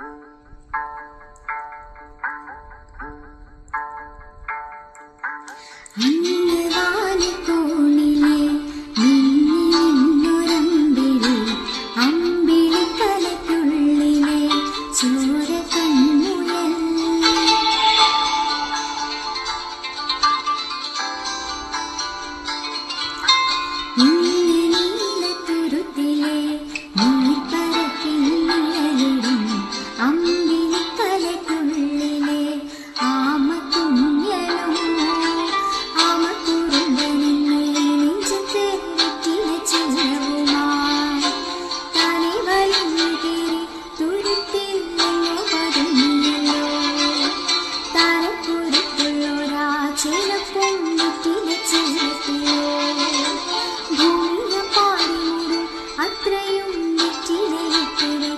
人？അത്രയും നെറ്റിലയിട്ടിടേ